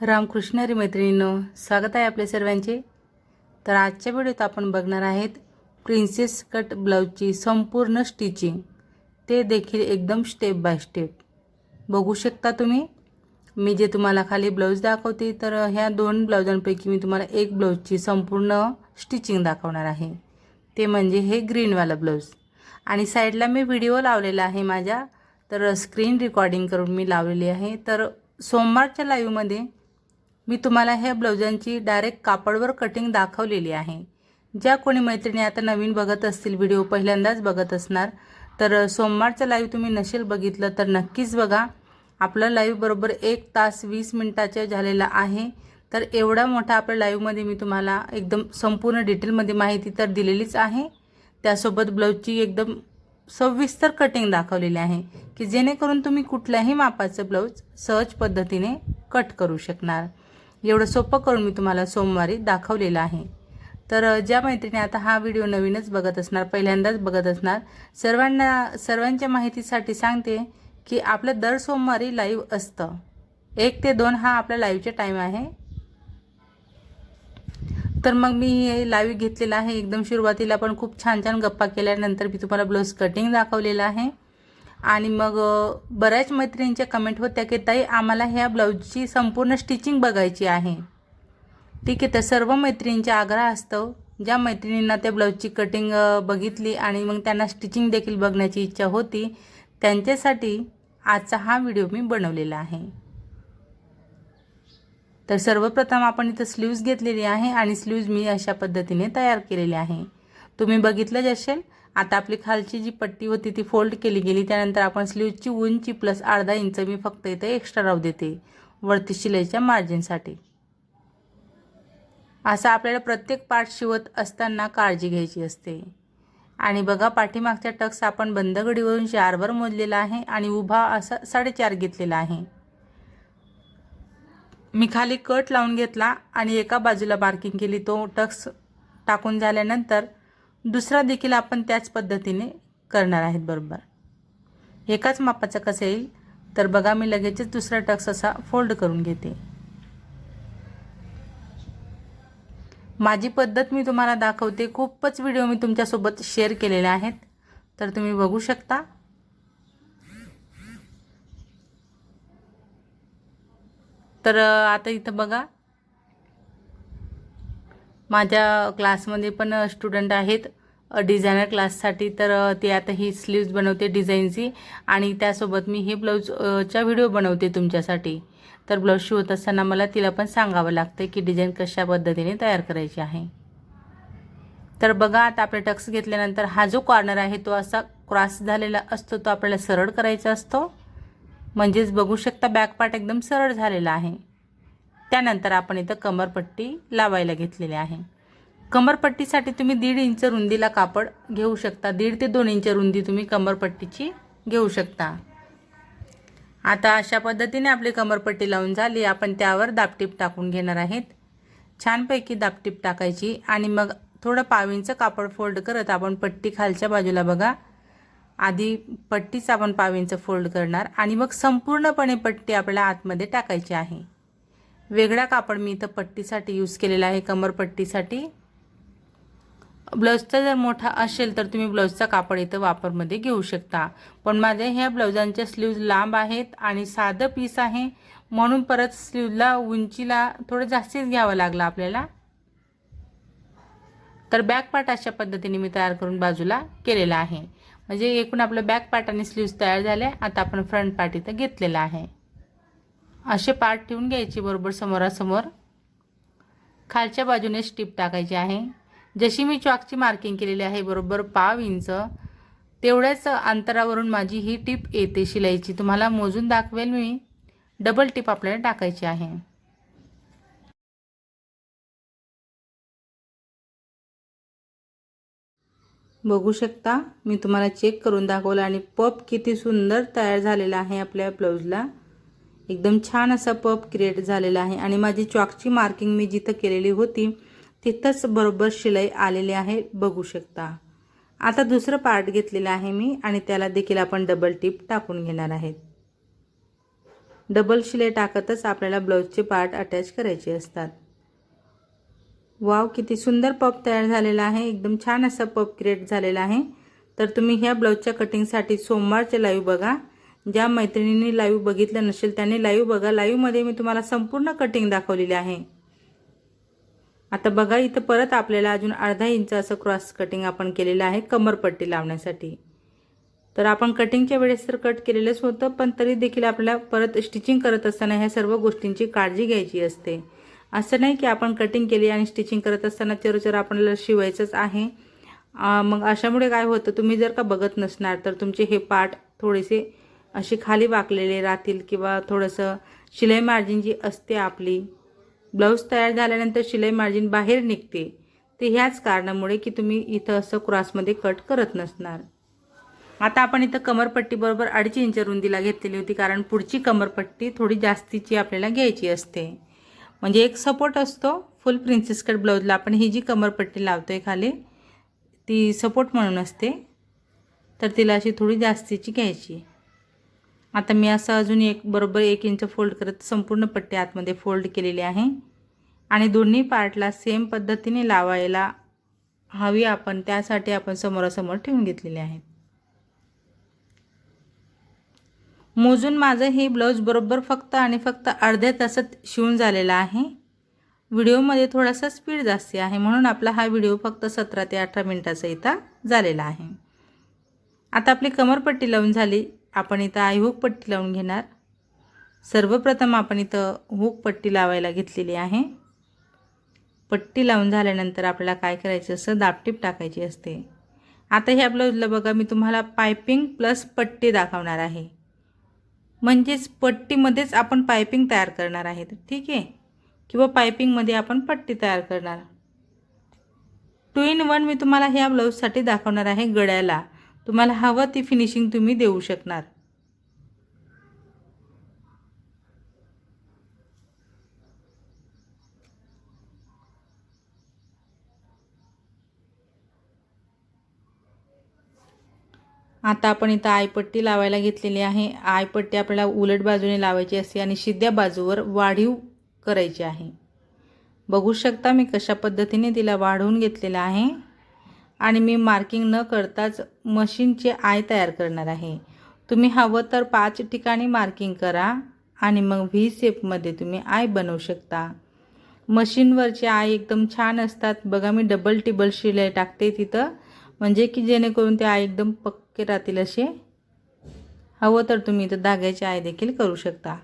रामकृष्ण हरी मैत्रिणींनो स्वागत आहे आपल्या सर्वांचे. तर आजच्या व्हिडिओत आपण बघणार आहेत प्रिन्सेस कट ब्लाऊजची संपूर्ण स्टिचिंग ते देखील एकदम स्टेप बाय स्टेप बघू शकता तुम्ही. मी जे तुम्हाला खाली ब्लाऊज दाखवते तर ह्या दोन ब्लाऊजांपैकी मी तुम्हाला एक ब्लाऊजची संपूर्ण स्टिचिंग दाखवणार आहे. ते म्हणजे हे ग्रीनवाला ब्लाऊज आणि साईडला मी व्हिडिओ लावलेला आहे माझ्या तर स्क्रीन रेकॉर्डिंग करून मी लावलेली आहे. तर सोमवारच्या लाईव्हमध्ये मी तुम्हाला ह्या ब्लाउजांची डायरेक्ट कापडवर कटिंग दाखवलेली आहे. ज्या कोणी मैत्रिणी आता नवीन बघत असतील व्हिडिओ पहिल्यांदाच बघत असणार तर सोमवारचं लाईव्ह तुम्ही नसेल बघितलं तर नक्कीच बघा. आपलं लाईव्ह बरोबर एक तास वीस मिनटाच्या झालेला आहे. तर एवढा मोठा आपल्या लाईव्हमध्ये मी तुम्हाला एकदम संपूर्ण डिटेलमध्ये माहिती तर दिलेलीच आहे. त्यासोबत ब्लाऊजची एकदम सविस्तर कटिंग दाखवलेली आहे की जेणेकरून तुम्ही कुठल्याही मापाचं ब्लाऊज सहज पद्धतीने कट करू शकणार. एवढं सोपं करून मी तुम्हाला सोमवारी दाखवलेलं आहे. तर ज्या मैत्रिणी आता हा व्हिडिओ नवीनच बघत असणार पहिल्यांदाच बघत असणार सर्वांना सर्वांच्या माहितीसाठी सांगते की आपलं दर सोमवारी लाईव्ह असतं. एक ते दोन हा आपला लाईव्हचा टाईम आहे. तर मग मी हे लाईव्ह घेतलेलं आहे. एकदम सुरुवातीला पण खूप छान छान गप्पा केल्यानंतर मी तुम्हाला ब्लाऊज कटिंग दाखवलेलं आहे. आणि मग बऱ्याच मैत्रिणींच्या कमेंट होत्या की ताई आम्हाला ह्या ब्लाऊजची संपूर्ण स्टिचिंग बघायची आहे. ठीक आहे तर सर्व मैत्रिणींच्या आग्रह असतो ज्या मैत्रिणींना त्या ब्लाऊजची कटिंग बघितली आणि मग त्यांना स्टिचिंग देखील बघण्याची इच्छा होती त्यांच्यासाठी आजचा हा व्हिडिओ मी बनवलेला आहे. तर सर्वप्रथम आपण इथं स्लीव्ज घेतलेली आहे आणि स्लीव्ज मी अशा पद्धतीने तयार केलेली आहे. तुम्ही बघितलंच असेल आता आपली खालची जी पट्टी होती ती फोल्ड केली गेली. त्यानंतर आपण स्लीवची उंची प्लस अर्धा इंच मी फक्त इथं एक्स्ट्रा राहू देते. वरती शिलाईच्या मार्जिनसाठी असं आपल्याला प्रत्येक पार्ट शिवत असताना काळजी घ्यायची असते. आणि बघा पाठीमागच्या टक्स आपण बंदगडीवरून चारवर मोजलेला आहे आणि उभा असा साडेचार घेतलेला आहे. मी खाली कट लावून घेतला आणि एका बाजूला मार्किंग केली. तो टक्स टाकून झाल्यानंतर दुसरा देखील आपण त्याच पद्धतीने करणार आहेत बरोबर? एकाच मापाचं कसं येईल? तर बघा मी लगेचच दुसरा टक्स असा फोल्ड करून घेते. माझी पद्धत मी तुम्हाला दाखवते. खूपच व्हिडिओ मी तुमच्यासोबत शेअर केलेले आहेत. तर तुम्ही बघू शकता. तर आता इथं बघा. माझ्या क्लासमध्ये पण स्टुडंट आहेत. डिझायनर क्लाससाठी तर ती आता ही स्लीव्ज बनवते डिझाईनची आणि त्यासोबत मी हे ब्लाऊजचा व्हिडिओ बनवते तुमच्यासाठी. तर ब्लाऊज शिवत असताना मला तिला पण सांगावं लागतं की डिझाईन कशा पद्धतीने तयार करायची आहे. तर बघा आता आपले टक्स घेतल्यानंतर हा जो कॉर्नर आहे तो असा क्रॉस झालेला असतो तो आपल्याला सरळ करायचा असतो. म्हणजेच बघू शकता बॅक पार्ट एकदम सरळ झालेला आहे. त्यानंतर आपण इथं कमरपट्टी लावायला घेतलेली आहे. कमरपट्टीसाठी तुम्ही दीड इंच रुंदीला कापड घेऊ शकता. दीड ते दोन इंच रुंदी तुम्ही कमरपट्टीची घेऊ शकता. आता अशा पद्धतीने आपली कमरपट्टी लावून झाली. आपण त्यावर दापटीप टाकून घेणार आहेत. छानपैकी दापटीप टाकायची आणि मग थोडं पावींचं कापड फोल्ड करत आपण पट्टी खालच्या बाजूला बघा. आधी पट्टीच आपण पाविंचं फोल्ड करणार आणि मग संपूर्णपणे पट्टी आपल्याला आतमध्ये टाकायची आहे. वेगळा कापड मी इथं पट्टीसाठी यूज केलेला आहे कमरपट्टीसाठी ब्लाऊजचा जर मोठा असेल तर तुम्ही ब्लाऊजचा कापड इथं वापरमध्ये घेऊ शकता. पण माझ्या ह्या ब्लाऊजांच्या स्लीव्ज लांब आहेत आणि साधं पीस आहे. म्हणून परत स्लीवला उंचीला थोडं जास्तीच घ्यावं लागलं आपल्याला. तर बॅक पार्ट अशा पद्धतीने मी तयार करून बाजूला केलेला आहे. म्हणजे एकूण आपलं बॅक पार्ट आणि स्लीव्ज तयार झाले. आता आपण फ्रंट पार्ट इथं घेतलेला आहे. असे पार्ट ठेवून घ्यायची बरोबर समोरासमोर. खालच्या बाजूने स्टिप टाकायची आहे. जशी मी चॉकची मार्किंग केलेली आहे बरोबर पाव इंच तेवढ्याच अंतरावरून माझी ही टीप येते शिलाईची. तुम्हाला मोजून दाखवेल मी. डबल टीप आपल्याला टाकायची आहे. बघू शकता मी तुम्हाला चेक करून दाखवलं आणि पप किती सुंदर तयार झालेला आहे आपल्या ब्लाऊजला एकदम छान असा पप क्रिएट झालेला आहे. आणि माझी चॉकची मार्किंग मी जिथं केलेली होती तिथंच बरोबर शिलाई आलेली आहे बघू शकता. आता दुसरं पार्ट घेतलेलं आहे मी आणि त्याला देखील आपण डबल टिप टाकून घेणार आहेत. डबल शिलाई टाकतच आपल्याला ब्लाऊजचे पार्ट अटॅच करायचे असतात. वाव किती सुंदर पप तयार झालेला आहे. एकदम छान असा पप क्रिएट झालेला आहे. तर तुम्ही ह्या ब्लाऊजच्या कटिंगसाठी सोमवारचे लाईव्ह बघा. ज्या मैत्रिणींनी लाईव्ह बघितलं नसेल त्यांनी लाईव्ह बघा. लाईव्हमध्ये मी तुम्हाला संपूर्ण कटिंग दाखवलेली आहे. आता बघा इथं परत आपल्याला अजून अर्धा इंच असं क्रॉस कटिंग आपण केलेलं आहे कमरपट्टी लावण्यासाठी. तर आपण कटिंगच्या वेळेस तर कट केलेलंच होतं पण तरी देखील आपल्याला परत स्टिचिंग करत असताना ह्या सर्व गोष्टींची काळजी घ्यायची असते. असं नाही की आपण कटिंग केली आणि स्टिचिंग करत असताना चरोचर आपल्याला शिवायचंच आहे. मग अशामुळे काय होतं तुम्ही जर का बघत नसणार तर तुमचे हे पार्ट थोडेसे असे खाली वाकलेले राहतील किंवा थोडंसं शिलाई मार्जिन जी असते आपली ब्लाऊज तयार झाल्यानंतर शिलाई मार्जिन बाहेर निघते. ते ह्याच कारणामुळे की तुम्ही इथं असं क्रॉसमध्ये कट करत नसणार. आता आपण इथं कमरपट्टीबरोबर अडीच इंच रुंदीला घेतलेली होती कारण पुढची कमरपट्टी थोडी जास्तीची आपल्याला घ्यायची असते. म्हणजे एक सपोर्ट असतो फुल प्रिन्सेस कट ब्लाऊजला आपण ही जी कमरपट्टी लावतो आहे खाली ती सपोर्ट म्हणून असते. तर तिला अशी थोडी जास्तीची घ्यायची. आता मी असं अजून एक बरोबर एक इंच फोल्ड करत संपूर्ण पट्टी आतमध्ये फोल्ड केलेली आहे. आणि दोन्ही पार्टला सेम पद्धतीने लावायला हवी आपण त्यासाठी आपण समोरासमोर ठेवून घेतलेले आहे मोजून माझं हे ब्लाऊज बरोबर फक्त आणि फक्त अर्ध्या तासात शिवून झालेला आहे. व्हिडिओमध्ये थोडासा स्पीड जास्ती आहे म्हणून आपला हा व्हिडिओ फक्त सतरा ते अठरा मिनटाचा इथं झालेला आहे. आता आपली कमरपट्टी लावून झाली. आपण इथं आई हुक पट्टी लावून घेणार. सर्वप्रथम आपण इथं हुक पट्टी लावायला घेतलेली आहे. पट्टी लावून झाल्यानंतर आपल्याला काय करायचं असं दापटीप टाकायची असते. आता ह्या ब्लाऊजला बघा मी तुम्हाला पायपिंग प्लस पट्टी दाखवणार आहे. म्हणजेच पट्टीमध्येच आपण पायपिंग तयार करणार आहेत ठीक आहे? किंवा पायपिंगमध्ये आपण पट्टी तयार करणार. टू इन वन मी तुम्हाला ह्या ब्लाऊजसाठी दाखवणार आहे गळ्याला. तुम्हाला हवं ती फिनिशिंग तुम्ही देऊ शकणार. आता आपण इथं आयपट्टी लावायला घेतलेली आहे. आयपट्टी आपल्याला उलट बाजूने लावायची असते आणि शिद्या बाजूवर वाढीव करायची आहे. बघू शकता मी कशा पद्धतीने तिला वाढवून घेतलेलं आहे. आणि मी मार्किंग न करताच मशीनचे आय तयार करणार आहे. तुम्ही हवं तर पाच ठिकाणी मार्किंग करा आणि मग व्ही सेपमध्ये तुम्ही आय बनवू शकता. मशीनवरचे आय एकदम छान असतात. बघा मी डबल टिबल शिलाई टाकते तिथं. म्हणजे की जेणेकरून ते आय एकदम पक्के राहतील असे. हवं तर तुम्ही इथं धाग्याचे आय देखील करू शकता.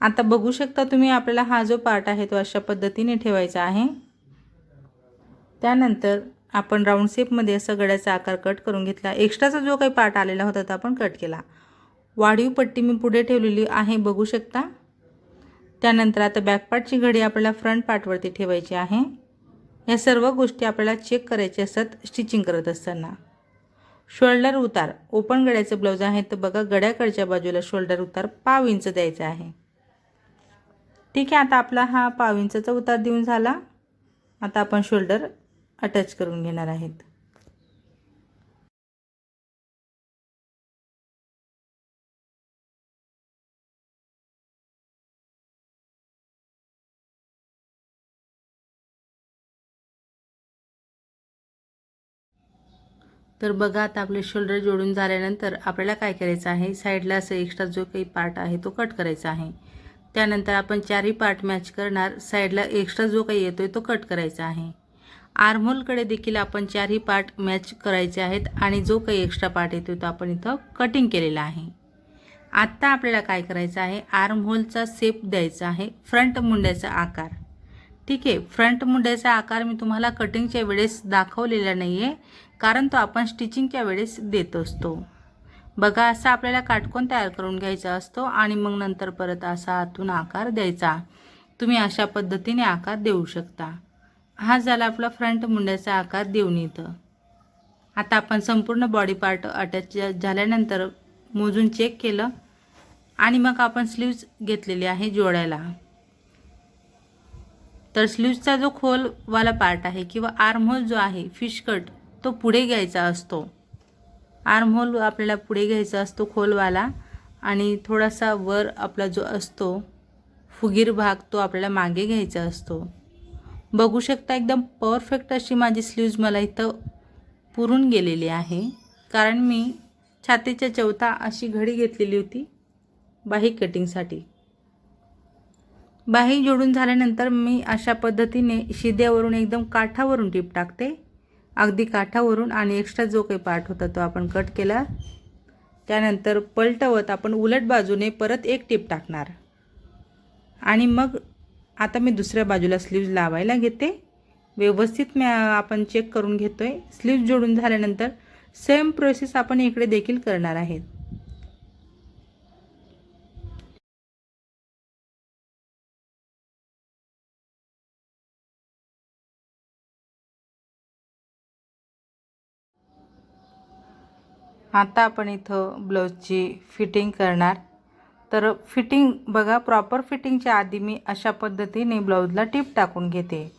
आता बघू शकता तुम्ही आपल्याला हा जो पार्ट आहे तो अशा पद्धतीने ठेवायचा आहे. त्यानंतर आपण राऊंड शेपमध्ये असं गड्याचा आकार कट करून घेतला. एक्स्ट्राचा जो काही पार्ट आलेला होता तो आपण कट केला. वाढीव पट्टी मी पुढे ठेवलेली आहे बघू शकता. त्यानंतर आता बॅकपार्टची घडी आपल्याला फ्रंट पार्टवरती ठेवायची आहे. या सर्व गोष्टी आपल्याला चेक करायच्या असतात स्टिचिंग करत असताना. शोल्डर उतार. ओपन गड्याचं ब्लाऊज आहे तर बघा गड्याकडच्या बाजूला शोल्डर उतार पाव इंच द्यायचा आहे. ठीक आहे आता आपला हा पाव इंचाचा उतार देऊन झाला. आता आपण शोल्डर अटॅच करून घेणार आहेत. तर बघा आता आपले शोल्डर जोडून झाल्यानंतर आपल्याला काय करायचं आहे? साईडला असं एक्स्ट्रा जो काही पार्ट आहे तो कट करायचा आहे. त्यानंतर आपण चारही पार्ट मॅच करणार. साईडला एक्स्ट्रा जो काही येतो आहे तो कट करायचा आहे. आर्मोलकडे देखील आपण चारही पार्ट मॅच करायचे आहेत आणि जो काही एक्स्ट्रा पार्ट येतो तो आपण इथं कटिंग केलेला आहे. आत्ता आपल्याला काय करायचं आहे? आर्महोलचा सेप द्यायचा आहे फ्रंट मुंड्याचा आकार. ठीक आहे फ्रंट मुंड्याचा आकार मी तुम्हाला कटिंगच्या वेळेस दाखवलेला नाही आहे कारण तो आपण स्टिचिंगच्या वेळेस देत असतो. बघा असा आपल्याला काटकोन तयार करून घ्यायचा असतो आणि मग नंतर परत असा आतून आकार द्यायचा. तुम्ही अशा पद्धतीने आकार देऊ शकता. हा झाला आपला फ्रंट मुंड्याचा आकार देऊन येतं आता आपण संपूर्ण बॉडी पार्ट अटॅच झाल्यानंतर मोजून चेक केलं आणि मग आपण स्लीव्ज घेतलेली आहे जोडायला. तर स्लीव्जचा जो खोलवाला पार्ट आहे किंवा आर्महोल जो आहे फिश कट तो पुढे घ्यायचा असतो. आर्महोल आपल्याला पुढे घ्यायचा असतो खोलवाला आणि थोडासा वर आपला जो असतो फुगीर भाग तो आपल्याला मागे घ्यायचा असतो. बघू शकता एकदम परफेक्ट अशी माझी स्लीव्ज मला इथं पुरून गेलेली आहे. कारण मी छातीच्या चौथा अशी घडी घेतलेली होती बाही कटिंगसाठी बाही जोडून झाल्यानंतर मी अशा पद्धतीने शिद्यावरून एकदम काठावरून टीप टाकते. अगदी काठावरून आणि एक्स्ट्रा जो काही पार्ट होता तो आपण कट केला. त्यानंतर पलटवत आपण उलट बाजूने परत एक टीप टाकणार. आणि मग आता मी दुसऱ्या बाजूला स्लीव्ज लावायला घेते. व्यवस्थित मी आपण चेक करून घेतो आहे स्लीव्ज जोडून झाल्यानंतर सेम प्रोसेस आपण इकडे देखील करणार आहेत. आता आपण इथं ब्लाऊजची फिटिंग करणार. तर फिटिंग बघा प्रॉपर फिटिंगच्या आधी मी अशा पद्धतीने ब्लाऊजला टीप टाकून घेते.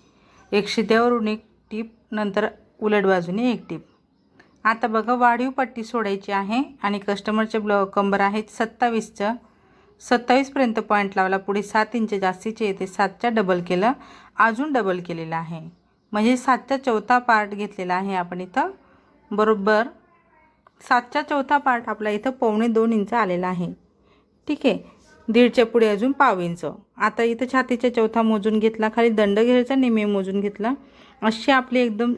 एक शिद्यावरून एक टीप नंतर उलट बाजूने एक टीप आता बघा वाढीव पट्टी सोडायची आहे आणि कस्टमरचे ब्लाउ कंबर आहेत सत्तावीसचं. सत्तावीसपर्यंत पॉईंट लावला पुढे सात इंच जास्तीचे येते सातच्या डबल केलं अजून डबल केलेलं आहे. म्हणजे सातच्या चौथा पार्ट घेतलेला आहे आपण इथं. बरोबर? सातच्या चौथा पार्ट आपला इथं पावणे दोन इंच आलेला आहे. ठीक आहे. दीडच्या पुढे अजून पाव इंच. आता इथं छातीच्या चौथा मोजून घेतला खाली दंड घ्यायचा नेहमी मोजून घेतला. अशी आपली एकदम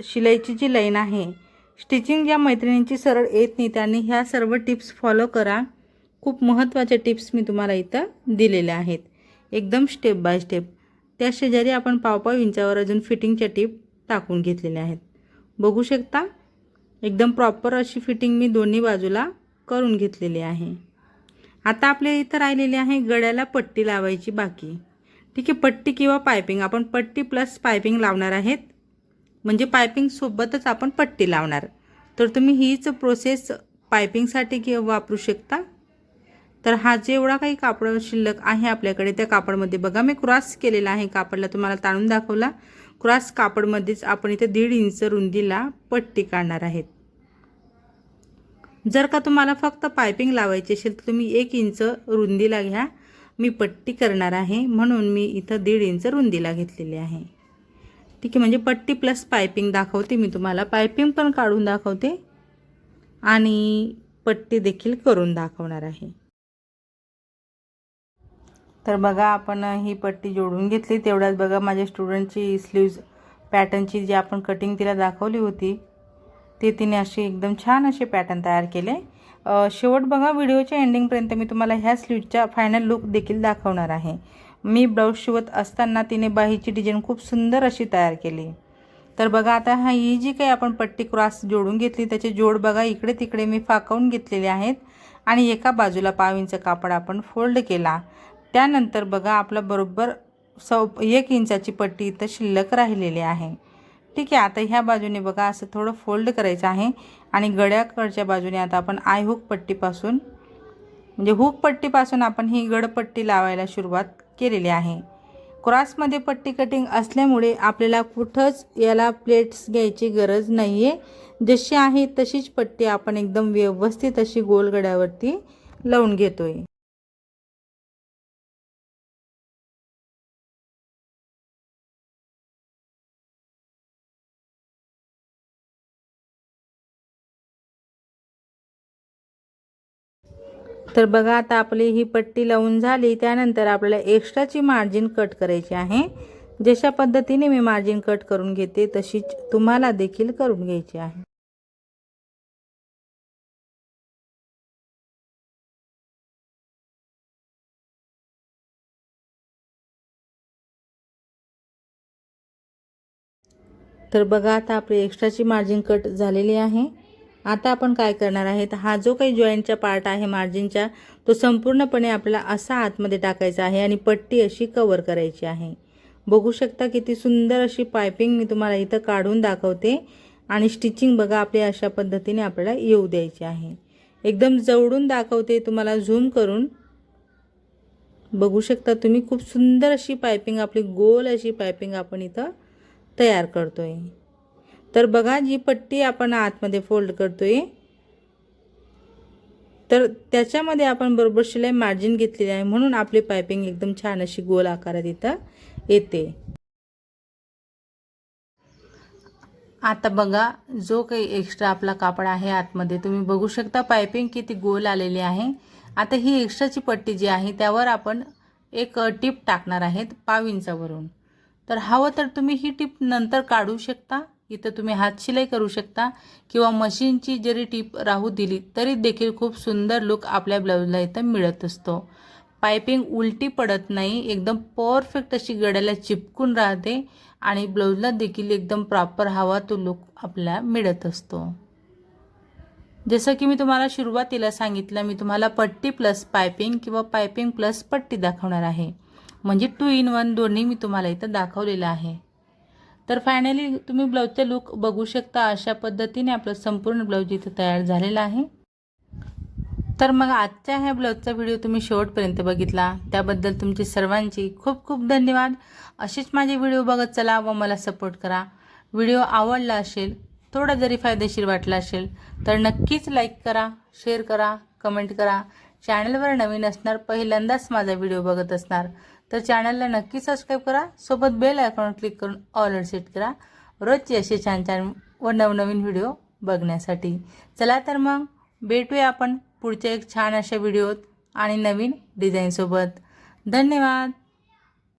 शिलाईची जी लाईन आहे स्टिचिंग ज्या मैत्रिणींची सरळ येत नाही त्यांनी ह्या सर्व टिप्स फॉलो करा. खूप महत्त्वाच्या टिप्स मी तुम्हाला इथं दिलेल्या आहेत. एकदम स्टेप बाय स्टेप. त्या शेजारी आपण पाव पाव इंचावर अजून फिटिंगच्या टिप टाकून घेतलेल्या आहेत. बघू शकता एकदम प्रॉपर अशी फिटिंग मी दोन्ही बाजूला करून घेतलेली आहे. आता आपल्या इथं राहिलेली आहे गळ्याला पट्टी लावायची बाकी. ठीक आहे पट्टी किंवा पायपिंग. आपण पट्टी प्लस पायपिंग लावणार आहेत. म्हणजे पायपिंगसोबतच आपण पट्टी लावणार. तर तुम्ही हीच प्रोसेस पायपिंगसाठी घे वापरू शकता. तर हा जेवढा काही कापड शिल्लक आहे आपल्याकडे त्या कापडमध्ये बघा. मी क्रॉस केलेला आहे कापडला तुम्हाला ताणून दाखवला. क्रॉस कापडमध्येच आपण इथे दीड इंच रुंदीला पट्टी काढणार आहेत. जर का तुम्हाला फक्त पायपिंग लावायची असेल तर तुम्ही एक इंच रुंदीला घ्या. मी पट्टी करणार आहे म्हणून मी इथं दीड इंच रुंदीला घेतलेली आहे. ठीक आहे म्हणजे पट्टी प्लस पायपिंग दाखवते मी तुम्हाला. पायपिंग पण काढून दाखवते आणि पट्टी देखील करून दाखवणार आहे. तर बघा आपण ही पट्टी जोडून घेतली. तेवढ्यात बघा माझ्या स्टुडंटची स्लीव्ज पॅटर्नची जी आपण कटिंग तिला दाखवली होती ते तिने अशी एकदम छान असे पॅटर्न तयार केले. शेवट बघा व्हिडिओच्या एंडिंगपर्यंत मी तुम्हाला ह्या स्लीवच्या फायनल लुक देखील दाखवणार आहे. मी ब्लाऊज शिवत असताना तिने बाहीची डिझाईन खूप सुंदर अशी तयार केली. तर बघा आता हा ही जी काही आपण पट्टी क्रॉस जोडून घेतली त्याचे जोड बघा इकडे तिकडे मी फाकावून घेतलेले आहेत. आणि एका बाजूला पाव इंच कापड आपण फोल्ड केला. त्यानंतर बघा आपलं बरोबर सौ एक इंचाची पट्टी इथं शिल्लक राहिलेली आहे. ठीक आहे आता ह्या बाजूने बघा असं थोडं फोल्ड करायचं आहे. आणि गड्याकडच्या बाजूने आता आपण आय हुक पट्टीपासून म्हणजे हुक पट्टीपासून आपण ही गडपट्टी लावायला सुरुवात केलेली आहे. क्रॉसमध्ये पट्टी कटिंग असल्यामुळे आपल्याला कुठंच याला प्लेट्स घ्यायची गरज नाही आहे जशी आहे तशीच पट्टी आपण एकदम व्यवस्थित अशी गोलगड्यावरती लावून घेतो आहे तर बघा आता आपली ही पट्टी लावून झाली त्यानंतर आपल्याला एक्स्ट्राची मार्जिन कट करायची आहे. जशा पद्धतीने मी मार्जिन कट करून घेते तशीच तुम्हाला देखील करून घ्यायची आहे. तर बघा आता आपली एक्स्ट्राची मार्जिन कट झालेली आहे. आता आपण काय करणार आहे हा जो काही जॉईंटचा पार्ट आहे मार्जिनचा तो संपूर्णपणे आपल्याला असा आतमध्ये टाकायचा आहे आणि पट्टी अशी कवर करायची आहे. बघू शकता किती सुंदर अशी पायपिंग मी तुम्हाला इथं काढून दाखवते आणि स्टिचिंग बघा आपली अशा पद्धतीने आपल्याला येऊ द्यायची आहे. एकदम जवळून दाखवते तुम्हाला झूम करून. बघू शकता तुम्ही खूप सुंदर अशी पायपिंग आपली गोल अशी पायपिंग आपण इथं तयार करतो आहे तर बघा जी पट्टी आपण आतमध्ये फोल्ड करतो आहे तर त्याच्यामध्ये आपण बरोबर शिलाई मार्जिन घेतलेली आहे. म्हणून आपली पायपिंग एकदम छान अशी गोल आकारात इथं येते. आता बघा जो काही एक्स्ट्रा आपला कापड आहे आतमध्ये तुम्ही बघू शकता पायपिंग किती गोल आलेली आहे. आता ही एक्स्ट्राची पट्टी जी आहे त्यावर आपण एक टीप टाकणार आहेत पाव इंचावरून. तर हवं तर तुम्ही ही टीप नंतर काढू शकता. इथं तुम्ही हातशिलाई करू शकता. किंवा मशीनची जरी टीप राहू दिली तरी देखील खूप सुंदर लुक आपल्या ब्लाऊजला इथं मिळत असतो. पायपिंग उलटी पडत नाही एकदम परफेक्ट अशी गड्याला चिपकून राहते आणि ब्लाऊजला देखील एकदम प्रॉपर हवा तो लुक आपल्याला मिळत असतो. जसं की मी तुम्हाला सुरुवातीला सांगितलं मी तुम्हाला पट्टी प्लस पायपिंग किंवा पायपिंग प्लस पट्टी दाखवणार आहे. म्हणजे टू इन वन दोन्ही मी तुम्हाला इथं दाखवलेलं आहे. तर फायनली तुम्ही ब्लाऊजचा लुक बघू शकता अशा पद्धतीने आपलं संपूर्ण ब्लाऊज इथं तयार झालेला आहे. तर मग आजच्या ह्या ब्लाऊजचा व्हिडिओ तुम्ही शेवटपर्यंत बघितला. त्याबद्दल तुमची सर्वांची खूप खूप धन्यवाद. असेच माझे व्हिडिओ बघत चला व मला सपोर्ट करा. व्हिडिओ आवडला असेल थोडा जरी फायदेशीर वाटला असेल तर नक्कीच लाईक करा शेअर करा कमेंट करा. चॅनलवर नवीन असणार पहिल्यांदाच माझा व्हिडिओ बघत असणार. तर चॅनलला नक्की सबस्क्राईब करा. सोबत बेल आयकॉन क्लिक करून ऑलर सेट करा. रोजचे असे छान छान व नवनवीन व्हिडिओ बघण्यासाठी. चला तर मग भेटूया आपण पुढच्या एक छान अशा व्हिडिओत आणि नवीन डिझाईनसोबत धन्यवाद!